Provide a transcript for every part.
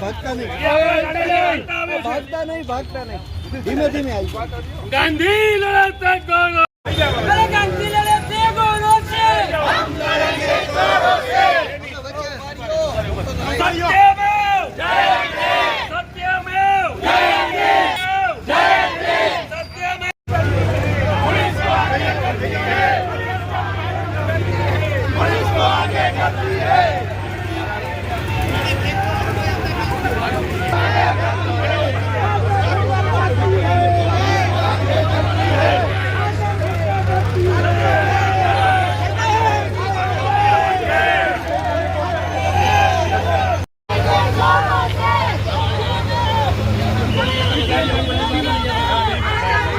ભાગતા નહીં. ભાગતા ધીમે ધીમે આવી ગાંધી લડત ગાંધી લડત છે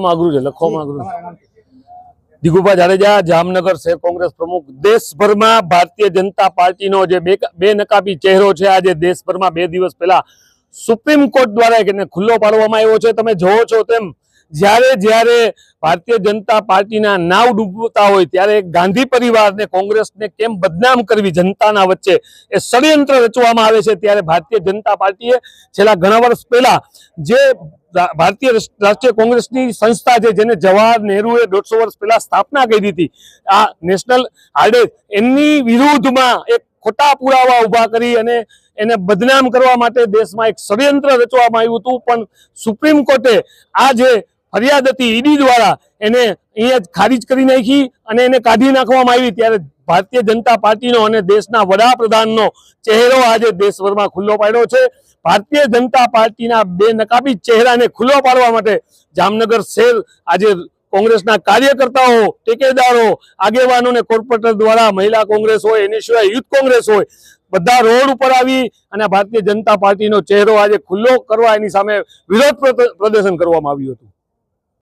માગરું છે લખવા માગરું દિગુભા જાડેજા જામનગર શહેર કોંગ્રેસ પ્રમુખ. દેશભરમાં ભારતીય જનતા પાર્ટીનો જે બે નકાબી ચહેરો છે આજે દેશભરમાં બે દિવસ પહેલા સુપ્રીમ કોર્ટ દ્વારા એને ખુલ્લો પાડવામાં આવ્યો છે. તમે જોવો છો તેમ જ્યારે જ્યારે ભારતીય જનતા પાર્ટીના નાવ ડૂબતા હોય ત્યારે ગાંધી પરિવારને કોંગ્રેસને કેમ બદનામ કરવી જનતાના વચ્ચે એ ષડયંત્ર રચવામાં આવે છે ત્યારે ભારતીય જનતા પાર્ટીએ છેલ્લા ઘણા વર્ષ પહેલા જે ભારતીય રાષ્ટ્રીય કોંગ્રેસની સંસ્થા છે, જેને જવાહર નહેરુએ દોઢસો વર્ષ પહેલા સ્થાપના કરી હતી આ નેશનલ હાર્ડે એમની વિરુદ્ધમાં એક ખોટા પુરાવા ઊભા કરી અને એને બદનામ કરવા માટે દેશમાં એક ષડયંત્ર રચવામાં આવ્યું હતું. પણ સુપ્રીમ કોર્ટે આ જે ફરિયાદ હતી ઈડી દ્વારા. એને અહીંયા ખારીજ કરી નાખી અને એને કાઢી નાખવામાં આવી. ત્યારે ભારતીય જનતા પાર્ટીનો અને દેશના વડાપ્રધાનનો ચહેરો આજે દેશભરમાં ખુલ્લો પાડ્યો છે. ભારતીય જનતા પાર્ટીના બે નકાબી ચહેરાને ખુલ્લો પાડવા માટે જામનગર શહેર આજે કોંગ્રેસના કાર્યકર્તાઓ, ટેકેદારો આગેવાનો અને કોર્પોરેટર દ્વારા મહિલા કોંગ્રેસ હોય, એની સિવાય યુથ કોંગ્રેસ હોય, બધા રોડ ઉપર આવી અને ભારતીય જનતા પાર્ટીનો ચહેરો આજે ખુલ્લો કરવા એની સામે વિરોધ પ્રદ- પ્રદર્શન કરવામાં આવ્યું હતું.